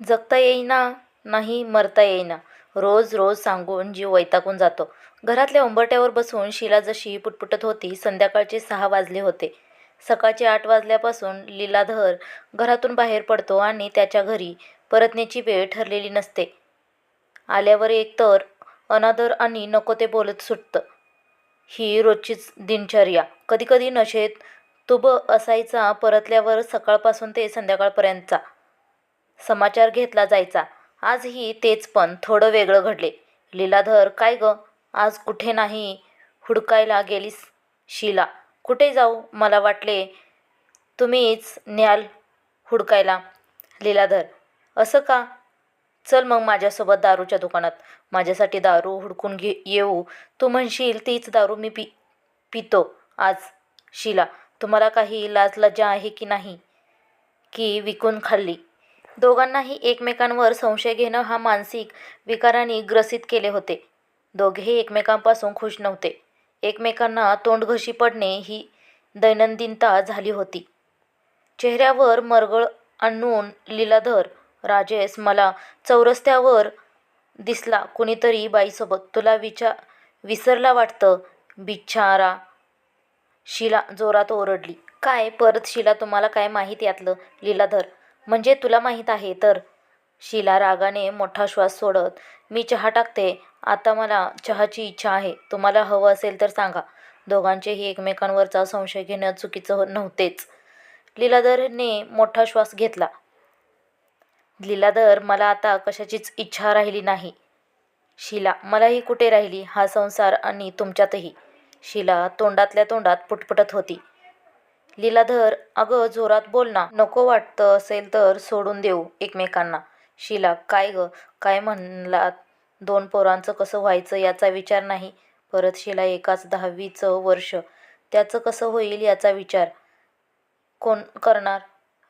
जगता येईना नाही मरता येईना. रोज रोज सांगून जीव वैतागून जातो. घरातल्या उंबरट्यावर बसून शीला जशी पुटपुटत होती संध्याकाळचे सहा वाजले होते. सकाळचे आठ वाजल्यापासून लीलाधर घरातून बाहेर पडतो आणि त्याच्या घरी परतण्याची वेळ ठरलेली नसते. आल्यावर एकतर अनादर आणि नको ते बोलत सुटतं. ही रोजचीच दिनचर्या. कधीकधी नशेत तुब असायचा परतल्यावर सकाळपासून ते संध्याकाळपर्यंतचा. समाचार घेतला जायचा. आजही तेच पण थोडं वेगळं घडले. लीलाधर काय ग? आज कुठे नाही? हुडकायला गेलीस शीला. कुठे जाऊ? मला वाटले तुम्हीच न्याल हुडकायला. लीलाधर असं का? चल मग माझ्यासोबत दारूच्या दुकानात. माझ्यासाठी दारू हुडकून घे येऊ. तू म्हणशील तीच दारू मी पी पितो आज. शीला तुम्हाला काही लाज लज्जा आहे की नाही? की विकून खाल्ली? दोघांनाही एकमेकांवर संशय घेणं हा मानसिक विकाराने ग्रसित केले होते. दोघेही एकमेकांपासून खुश नव्हते. एकमेकांना तोंडघशी पडणे ही दैनंदिनता झाली होती. चेहऱ्यावर मरगळ आणून लीलाधर राजेश मला चौरस्त्यावर दिसला कुणीतरी बाईसोबत. तुला विचार विसरला वाटतं? बिछारा शीला जोरात ओरडली. काय? परत शीला तुम्हाला काय माहीत यातलं? लीलाधर म्हणजे तुला माहीत आहे तर. शीला रागाने मोठा श्वास सोडत मी चहा टाकते. आता मला चहाची इच्छा आहे. तुम्हाला हवं असेल तर सांगा. दोघांचेही एकमेकांवरचा संशय घेणं चुकीचं हो-, नव्हतेच. लीलाधरने मोठा श्वास घेतला. लीलाधर मला आता कशाचीच इच्छा राहिली नाही. शीला मलाही कुठे राहिली? हा संसार आणि तुमच्यातही. शिला तोंडातल्या तोंडात पुटपुटत होती. लीलाधर अगं जोरात बोल ना. नको वाटतं असेल तर सोडून देऊ एकमेकांना. शिला काय ग? काय म्हणलात? दोन पोरांचं कसं व्हायचं याचा विचार नाही. परत शिला एकाच दहावीचं वर्ष. त्याचं कसं होईल याचा विचार? कोण करणार?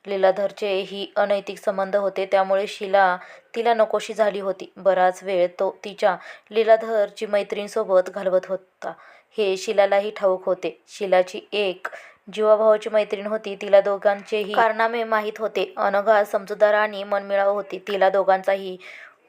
लीलाधरचे ही अनैतिक संबंध होते त्यामुळे शिला तिला नकोशी झाली होती. बराच वेळ तो तिच्या लीलाधरची मैत्रिणीसोबत घालवत होता. हे शिलालाही ठाऊक होते. शिलाची एक जीवाभावाची मैत्रीण होती तिला दोघांचेही कारनामे माहीत होते. अनघा समजूतदार आणि मनमिळाऊ होती. तिला दोघांचाही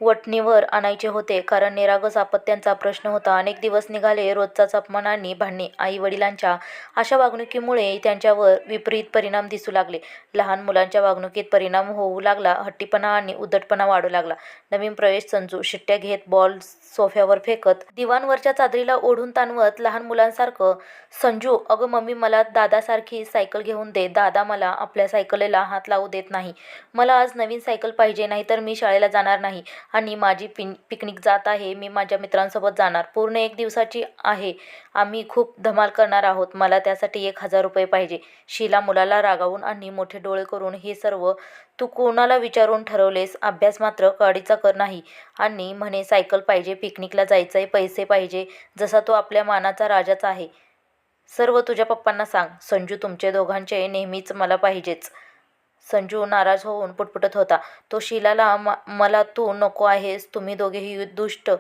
वटणीवर आणायचे होते. कारण निरागस आपत्त्यांचा प्रश्न होता. अनेक दिवस निघाले रोजचाच अपमान आणि भांडणे. आई वडिलांच्या अशा वागणुकीमुळे त्यांच्यावर विपरीत परिणाम दिसू लागले. लहान मुलांच्या वागणुकीत परिणाम होऊ लागला. हट्टीपणा आणि उद्धटपणा वाढू लागला. नवीन प्रवेश संजू शिट्ट्या घेत बॉल सोफ्यावर फेकत दिवाणवरच्या चादरीला ओढून ताणवत लहान मुलांसारखं संजू अगं मम्मी मला दादासारखी सायकल घेऊन दे. दादा मला आपल्या सायकलीला हात लावू देत नाही. मला आज नवीन सायकल पाहिजे नाही तर मी शाळेला जाणार नाही. आणि माझी पिन पिकनिक जात आहे. मी माझ्या मित्रांसोबत जाणार. पूर्ण एक दिवसाची आहे. आम्ही खूप धमाल करणार आहोत. मला त्यासाठी एक हजार रुपये पाहिजे. शिला मुलाला रागावून आणि मोठे डोळे करून हे सर्व तू कोणाला विचारून ठरवलेस? अभ्यास मात्र काडीचा कर नाही. आणि म्हणे सायकल पाहिजे पिकनिकला जायचं आहे पैसे पाहिजे. जसा तो आपल्या मानाचा राजाच आहे. सर्व तुझ्या पप्पांना सांग. संजू तुमचे दोघांचे नेहमीच मला पाहिजेच. संजू नाराज होऊन पुटपुटत होता. तो शीलाला म मला तू नको आहेस. तुम्ही दोघेही दुष्ट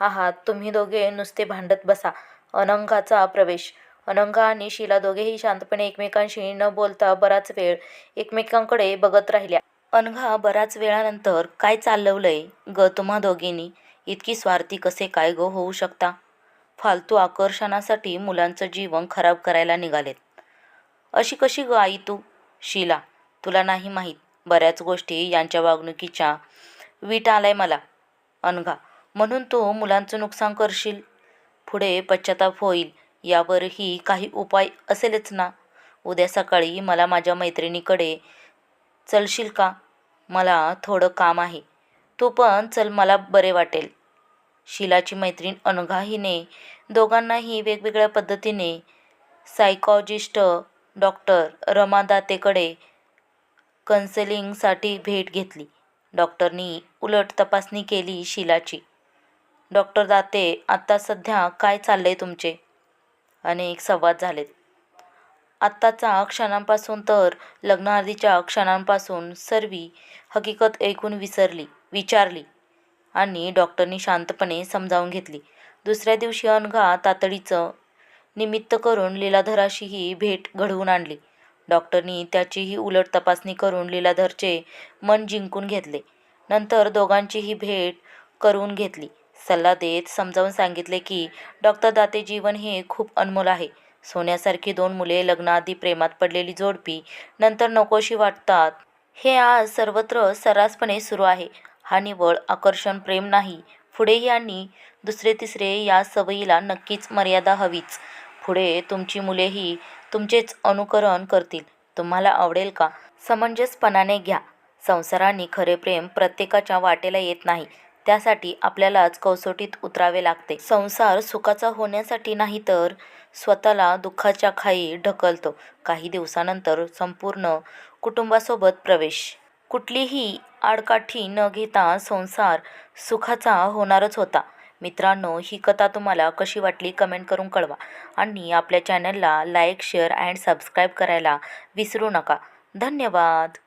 आहात. तुम्ही दोघे नुसते भांडत बसा अनंगाचा प्रवेश. अनंगा आणि शीला दोघेही शांतपणे एकमेकांशी न बोलता बराच वेळ एकमेकांकडे बघत राहिल्या. अनघा बराच वेळानंतर काय चालवलंय ग तुम्हा दोघींनी? इतकी स्वार्थी कसे काय ग होऊ शकता फालतू आकर्षणासाठी मुलांचं जीवन खराब करायला निघालेत. अशी कशी ग आई तू शीला तुला नाही माहीत बऱ्याच गोष्टी यांच्या वागणुकीच्या. वीट आलाय मला. अनघा म्हणून तू मुलांचं नुकसान करशील. पुढे पश्चाताप होईल यावरही काही उपाय असेलच ना. उद्या सकाळी मला माझ्या मैत्रिणीकडे चलशील का? मला थोडं काम आहे. तू पण चल मला बरे वाटेल. शिलाची मैत्रीण अनघा हिने दोघांनाही वेगवेगळ्या पद्धतीने सायकॉजिस्ट डॉक्टर रमा दातेकडे कन्सेलिंगसाठी भेट घेतली. डॉक्टरनी उलट तपासणी केली शीलाची. डॉक्टर दाते आत्ता सध्या काय चाललंय तुमचे? अनेक संवाद झालेत. आत्ताच्या क्षणांपासून तर लग्नाआधीच्या क्षणांपासून सर्वी हकीकत ऐकून विसरली विचारली आणि डॉक्टरनी शांतपणे समजावून घेतली. दुसऱ्या दिवशी अनघा तातडीचं निमित्त करून लीलाधराशीही भेट घडवून आणली. डॉक्टरनी त्याचीही उलट तपासणी करून लीलाधरचे मन जिंकून घेतले. नंतर दोघांचीही भेट करून घेतली. सल्ला देत समजावून सांगितले की डॉक्टर दाते जीवन हे खूप अनमोल आहे. सोन्यासारखी दोन मुले लग्नाआधी प्रेमात पडलेली जोडपी नंतर नकोशी वाटतात. हे आज सर्वत्र सर्रासपणे सुरू आहे. हा निवळ आकर्षण प्रेम नाही. पुढे यांनी दुसरे तिसरे या सवयीला नक्कीच मर्यादा हवीच. पुढे तुमची मुलेही तुमचेच अनुकरण करतील. तुम्हाला आवडेल का? समंजसपणाने घ्या. संसाराने खरे प्रेम प्रत्येकाच्या वाटेला येत नाही. त्यासाठी आपल्यालाच कसोटीत उतरावे लागते. संसार सुखाचा होण्यासाठी नाही तर स्वतःला दुःखाच्या खाई ढकलतो. काही दिवसानंतर संपूर्ण कुटुंबासोबत प्रवेश. कुठलीही आडकाठी न घेता संसार सुखाचा होणारच होता. मित्रांनो ही कथा तुम्हाला कशी वाटली कमेंट करून कळवा आणि आपल्या चॅनलला लाईक शेअर अँड सबस्क्राईब करायला विसरू नका. धन्यवाद.